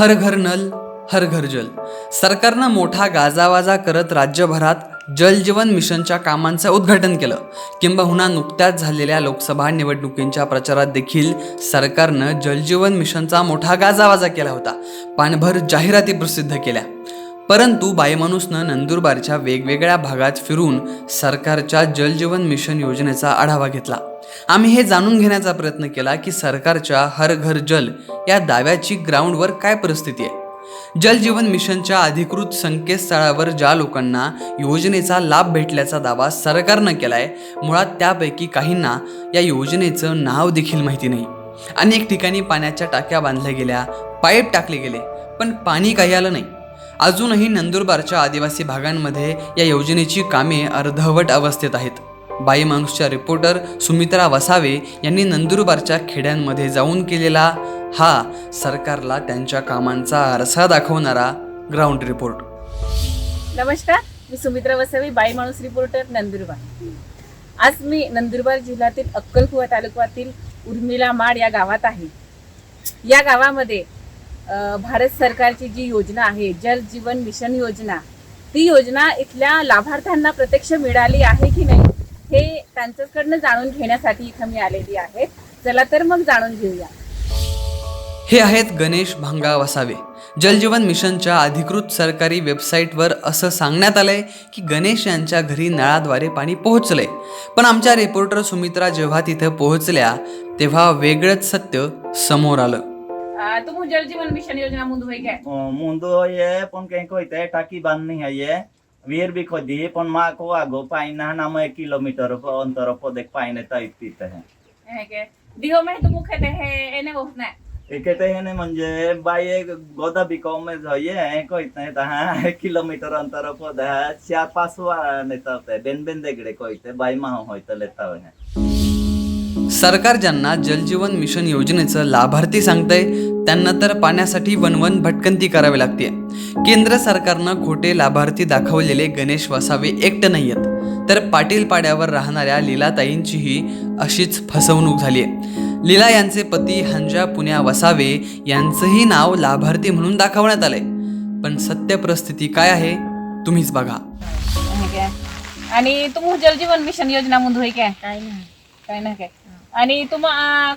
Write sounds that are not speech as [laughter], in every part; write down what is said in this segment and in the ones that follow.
हर घर नल हर घर जल. सरकारनं मोठा गाजावाजा करत राज्यभरात जलजीवन मिशनच्या कामांचं उद्घाटन केलं. किंबहुना नुकत्याच झालेल्या लोकसभा निवडणुकींच्या प्रचारात देखील सरकारनं जलजीवन मिशनचा मोठा गाजावाजा केला होता. पाणभर जाहिराती प्रसिद्ध केल्या. परंतु बायमाणूसनं नंदुरबारच्या वेगवेगळ्या भागात फिरून सरकारच्या जलजीवन मिशन योजनेचा आढावा घेतला. आम्ही हे जाणून घेण्याचा प्रयत्न केला की सरकारच्या हर घर जल या दाव्याची ग्राउंडवर काय परिस्थिती आहे? जल जीवन मिशनच्या अधिकृत संकेतस्थळावर ज्या लोकांना योजनेचा लाभ भेटल्याचा दावा सरकारनं केलाय मुळात त्यापैकी काहींना या योजनेचं नाव देखील माहिती नाही. अनेक ठिकाणी पाण्याच्या टाक्या बांधल्या गेल्या पाईप टाकले गेले पण पाणी काही आलं नाही. अजूनही नंदुरबारच्या आदिवासी भागांमध्ये या योजनेची कामे अर्धवट अवस्थेत आहेत. बाई माणूसच्या रिपोर्टर सुमित्रा वसावे यांनी नंदुरबारच्या खेड्यांमध्ये जाऊन केलेला हा सरकारला त्यांच्या कामांचा आरसा दाखवणारा ग्राउंड रिपोर्ट नमस्कार मी सुमित्रा वसावी बाई माणूस रिपोर्टर नंदुरबार. आज मी नंदुरबार जिल्ह्यातील अक्कलकुवा तालुक्यातील उर्मिला माड या गावात आहे. या गावामध्ये भारत सरकारची जी योजना आहे जल जीवन मिशन योजना ती योजना इथल्या लाभार्थ्यांना प्रत्यक्ष मिळाली आहे की नाही? हे त्यांच्याकडनं जाणून घेण्यासाठी इथं मी आलेली आहे. चला तर मग जाणून घेऊया. हे आहेत गणेश भांगा वसावे जलजीवन मिशनच्या अधिकृत सरकारी वेबसाईटवर असं सांगण्यात आलंय की गणेश यांच्या घरी नळाद्वारे पाणी पोहोचलंय. पण आमच्या रिपोर्टर सुमित्रा जेव्हा तिथं पोहोचल्या तेव्हा वेगळंच सत्य समोर आलं. आ, तुम जल जीवन मिशन योजना मुंदुई गए अ, मुंदो ये अपन कहीं टाकी बंद नहीं है ये વીર બી ખોદી એ પણ માં કો આગો પાઈ નાના માં કિલોમીટર અંતર પોદેક પાઈને તઈ પીતે હે દિહો મેં તો મુખે તે હે એને ઓસના એ कहते हैं ने मंजे भाई एक गोदा बिकॉम में જોઈએ હે કોઈ તે તા કિલોમીટર અંતર પોદા ચાર પાંચ વાર ને તબ બેન બેન દેગડે કોઈ તે ભાઈ માં હોય તો લેતા હોય सरकार ज्यांना जलजीवन मिशन योजनेचं लाभार्थी सांगतंय त्यांना तर पाण्यासाठी वनवन भटकंती करावी लागते. केंद्र सरकारनं खोटे लाभार्थी दाखवलेले गणेश वसावे एकटे नाही आहेत तर पाटील पाड्यावर राहणाऱ्या लीलाताईंचीही अशीच फसवणूक झाली आहे लीला यांचे पती हंजा पुण्या वसावे यांचंही नाव लाभार्थी म्हणून दाखवण्यात आलंय. पण सत्य परिस्थिती काय आहे तुम्हीच बघा. आणि तुम जल जीवन मिशन योजना काय? काय नाही. काय ना काय? आणि तुम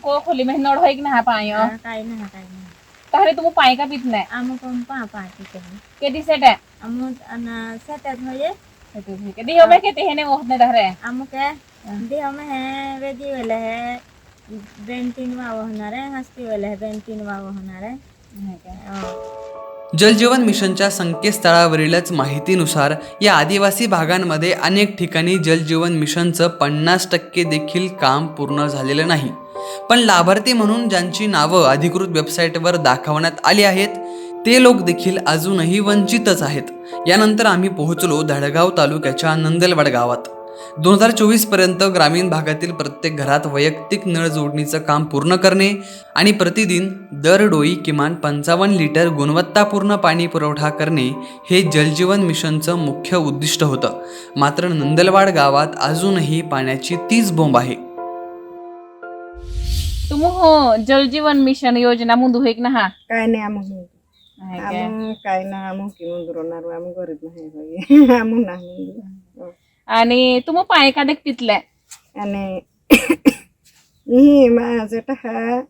को खोली में नड होई कि ना पाय? हा, काय नाही काय नाही. तारे तुम पाय का पित नाही? आम पण पहा पाहते ते केदी सेट आहे? आम अन सेटत म्हणजे केदी हो में केते हेने होत नाही तारे. आम काय? देह में है वेदी वाले है बेन तीन वाव होणार आहे हस्ती वाले है बेन तीन वाव होणार आहे. हो. जलजीवन मिशनच्या संकेतस्थळावरीलच माहितीनुसार या आदिवासी भागांमध्ये अनेक ठिकाणी जलजीवन मिशनचं पन्नास टक्के देखील काम पूर्ण झालेलं नाही. पण लाभार्थी म्हणून ज्यांची नावं अधिकृत वेबसाईटवर दाखवण्यात आली आहेत ते लोक देखील अजूनही वंचितच आहेत. यानंतर आम्ही पोहोचलो धडगाव तालुक्याच्या नंदलवाड गावात. दोन हजार चोवीसपर्यंत ग्रामीण भागातील प्रत्येक घरात वैयक्तिक नळ जोडणीचं काम पूर्ण करणे आणि प्रतिदिन दर डोई किमान पंचावन्न लिटर गुणवत्तापूर्ण पाणी पुरवठा करणे हे जलजीवन मिशनचं मुख्य उद्दिष्ट होतं. मात्र नंदलवाड गावात अजूनही पाण्याची तीच बोंब आहे. तुम हो जल जीवन मिशन योजना ಮುಂದೆ होई कि ना हा? काय नाही आम्ही आहे काय? ना आम्ही आम्ही गरीब नाही बाई. [laughs] आम्ही नाही. आणि तुम पाय का देख तिथले आणि [coughs] ही माझं हा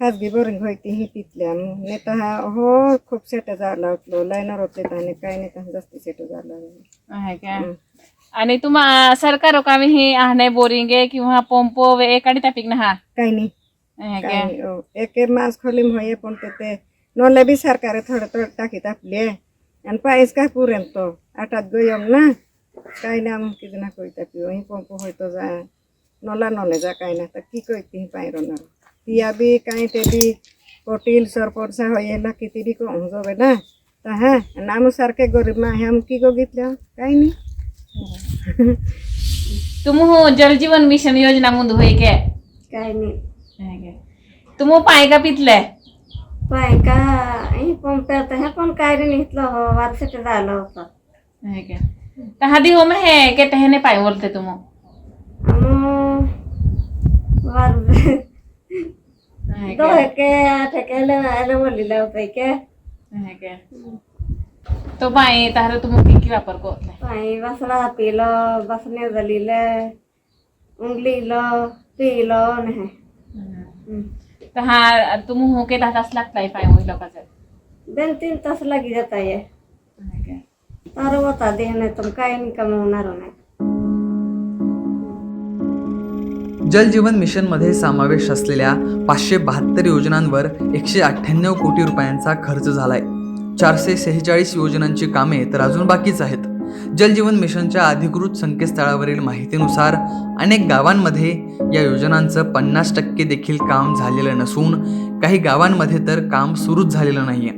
खाजगी बोरिंग होती ही तिथल्या. नाही तर हा हो खूप सेट झाला होतो. लाईनर होते आणि काही नाही तर जास्ती सेट झाला आहे काय आणि तुम सरकार का? हे आहे बोरिंग आहे किंवा पंप एकाडी टॅपिक ना हा? काही नाही. आहे काही काय नाही हो. एक एक मास खोली होय पण ते ते बी सरकार थोडं थोडं टाकीत आपले. आणि पायस काय पुरेन तो? आठात गोयम ना? કાંઈ આમ કીધું ના કોઈ તાપ્યું અહીં કોંકો હોય તો જા નોલા નોલે જા કાંઈ ના કી કોઈ તી પાયરો ના પિયા બી કાંઈ તે બી કોટીલ સરપરसा હોય એના કિતી બી કોણ જો બેટા તા હા અને આમ સારખે ગરીબમાં આમ કી ગો ગીત લ્યા કાંઈ નહીં तुम हो जल जीवन मिशन योजना मुंद होय के काय नाही नाही काय. तुम हो पाय का पितलंय पण का हे पंप पण काय रे इथलं तर हादी हो में है के टहने पाय बोलते तुम आम वार आहे काय? दोहे के ठेके ले बोलिला होते के तो बाय तार तुम की वापर को पाणी बसला पिलं बसण्या झालेलं उंगलीलं पिलं नाही। तर हा तुम हो के दहा तास लागताय पाय होई लोकांचं दोन तीन तास लागी जाता ये తర్వాత होता देह नाही नाही. जल जीवन मिशनमध्ये समावेश असलेल्या पाचशे बहात्तर योजनांवर एकशे अठ्ठ्याण्णव कोटी रुपयांचा खर्च झालाय. चारशे सेहेचाळीस योजनांची कामे तर अजून बाकीच आहेत. जल जीवन मिशनच्या अधिकृत संकेतस्थळावरील माहितीनुसार अनेक गावांमध्ये या योजनांचं पन्नास टक्के देखील काम झालेलं नसून काही गावांमध्ये तर काम सुरूच झालेलं नाहीये.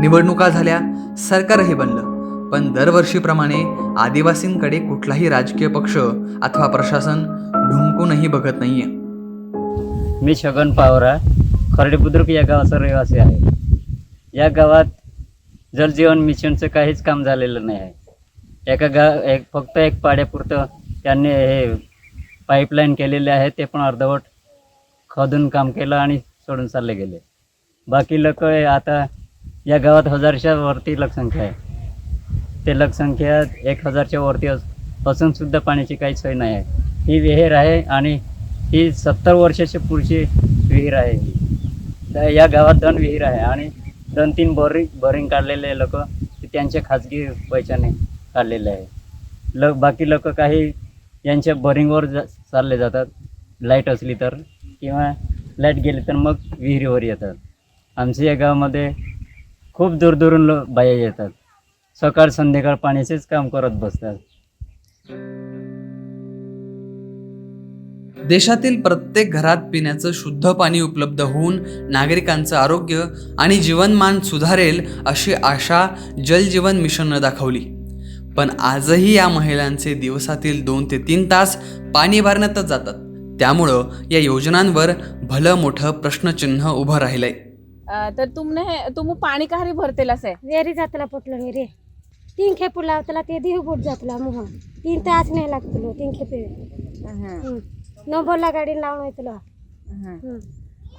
निवडणुका झाल्या सरकारही बनलं. पण दरवर्षीप्रमाणे आदिवासींकडे कुठलाही राजकीय पक्ष अथवा प्रशासन ढुंकूनही बघत नाहीये. मी छगन पावरा खर्डे बुद्रुक या गावाचा रहिवासी आहे. या गावात जलजीवन मिशनचं काहीच काम झालेलं नाही आहे. एका गा एक फक्त एक पाड्यापुरतं त्यांनी हे पाईपलाईन केलेले आहे ते पण अर्धवट खोदून काम केलं आणि सोडून चालले गेले. बाकी लोक आता या गावात हजारच्या वरती लोकसंख्या आहे. ते लोकसंख्या एक हजारच्या वरती अस असूनसुद्धा पाण्याची काही सोय नाही आहे. ही विहीर आहे आणि ही सत्तर वर्षाची पुढची विहीर आहे ही. तर या गावात दोन विहीर आहे आणि दोन तीन बोरिंग बोरिंग काढलेले लोक. त्यांच्या खाजगी पैशाने काढलेले आहे. ल बाकी लोक काही यांच्या बोरिंगवर जा चालले जातात. लाइट असली तर किंवा लाइट गेली तर मग विहिरीवर येतात. आमच्या या गावामध्ये खूप दूरदूरून लो बाया येतात. सकाळ संध्याकाळ पाण्याचेच काम करत बसतात. देशातील प्रत्येक घरात पिण्याचं शुद्ध पाणी उपलब्ध होऊन नागरिकांचं आरोग्य आणि जीवनमान सुधारेल अशी आशा जलजीवन मिशननं दाखवली. पण आजही या महिलांचे दिवसातील दोन ते तीन तास पाणी भरण्यातच जातात. त्यामुळं या योजनांवर भलं मोठं प्रश्नचिन्ह उभं राहिलंय. तर तुमने तुम पाणी काहरी भरतेला असे? वेरी जातला पोटलो मी रे. तीन खेपू लावतला ते दिव बोट जातला मुहा तीन तास नाही लागतलो तीन खेपे. नंबरला गाडी लावून येतलो.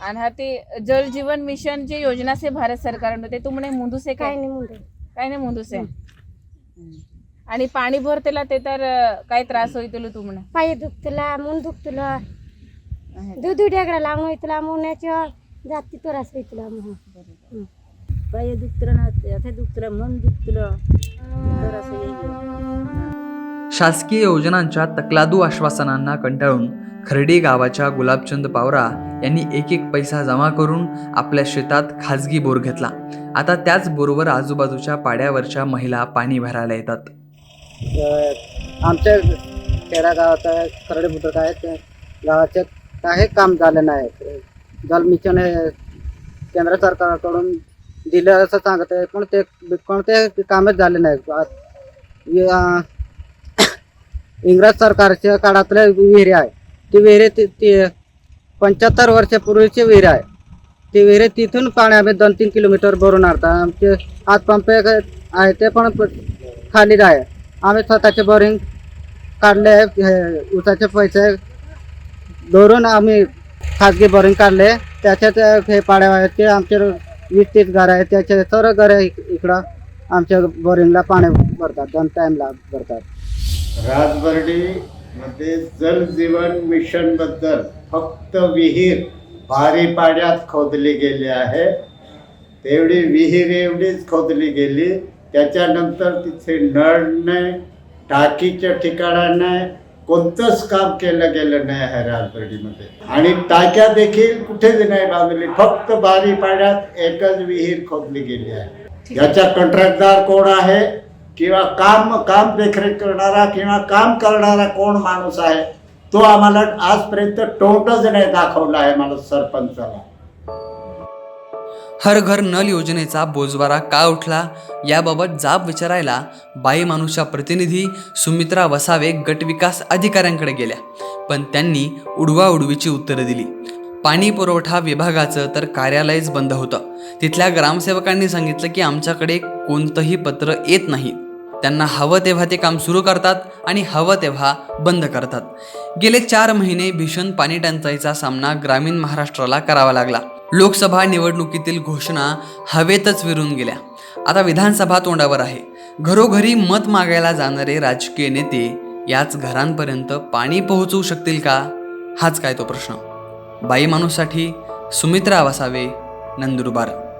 आणि हा ते जल जीवन मिशन जी योजना से भारत सरकारनं ते तुमने मुंदू से काय नाही मुंदू काय नाही मुंदू से आणि पाणी भरतेला ते तर काय त्रास होईतलो तुमने पाय दुखतला मुन दुखतला. दूध लावून येतला मुन्याच्या जाती तो रास येतला मोह पाय दुखतलं ना ते दुखतलं मन दुखतलं तर असं येईल शासकीय योजनांच्या तकलादू आश्वासनांना कंटाळून खर्डी गावाच्या गुलाबचंद पावरा यांनी एक एक पैसा जमा करून आपल्या शेतात खाजगी बोर घेतला. आता त्याच बोरवर आजूबाजूच्या पाड्यावरच्या महिला पाणी भरायला येतात. आमच्या तेरा गावात खरडे बुद्रुक आहे ते गावाचे काही काम झालं नाही जल मिशन हे केंद्र सरकारकडून दिलं असं सांगत आहे. पण ते कोणते कामच झाले नाही. इंग्रज सरकारच्या काळातल्या विहिरी आहे. ती विहिरी ती ती पंच्याहत्तर वर्षापूर्वीची विहीर आहे. ती विहिरी तिथून पाणी आम्ही दोन तीन किलोमीटर भरून आणता. आमचे हात पंप आहे ते पण खाली आहे. आम्ही स्वतःचे बोरिंग काढले हे ऊसाचे पैसे धरून आम्ही खाजगी बोरिंग काढले. त्याच्यात हे पाड्या आहेत ते आमचे वीस तीस घर आहेत. त्याचे सर्व घर इकडं आमच्या बोरिंगला पाणी भरतात दोन टाईमला भरतात. राजबर्डी मध्ये जल जीवन मिशनबद्दल फक्त विहीर भारी पाड्यात खोदली गेली आहे. तेवढी विहीर एवढीच खोदली गेली. त्याच्यानंतर तिथे नळ नाही टाकीच्या ठिकाणा नाही कोणतंच काम केलं गेलं नाही आहे राजबर्डीमध्ये आणि टाक्या देखील कुठेच नाही बांधली फक्त भारी पाड्यात एकच विहीर खोदली गेली आहे. याचा कंत्राटदार कोण आहे? किंवा काम काम देखरेख करणारा किंवा काम करणारा कोण माणूस आहे? तो आम्हाला आजपर्यंत तोंडच नाही दाखवला आहे मला सरपंचाला. हर घर नल योजनेचा बोजवारा का उठला? याबाबत जाब विचारायला बाई माणूसच्या प्रतिनिधी सुमित्रा वसावे गटविकास अधिकाऱ्यांकडे गेल्या. पण त्यांनी उडवाउडवीची उत्तरं दिली. पाणी पुरवठा विभागाचं तर कार्यालयच बंद होतं. तिथल्या ग्रामसेवकांनी सांगितलं की आमच्याकडे कोणतंही पत्र येत नाही. त्यांना हवं तेव्हा ते काम सुरू करतात आणि हवं तेव्हा बंद करतात. गेले चार महिने भीषण पाणी टंचाईचा सामना ग्रामीण महाराष्ट्राला करावा लागला. लोकसभा निवडणुकीतील घोषणा हवेतच विरून गेल्या. आता विधानसभा तोंडावर आहे. घरोघरी मत मागायला जाणारे राजकीय नेते याच घरांपर्यंत पाणी पोहोचवू शकतील का? हाच काय तो प्रश्न. बाई माणूससाठी सुमित्रा वसावे नंदुरबार.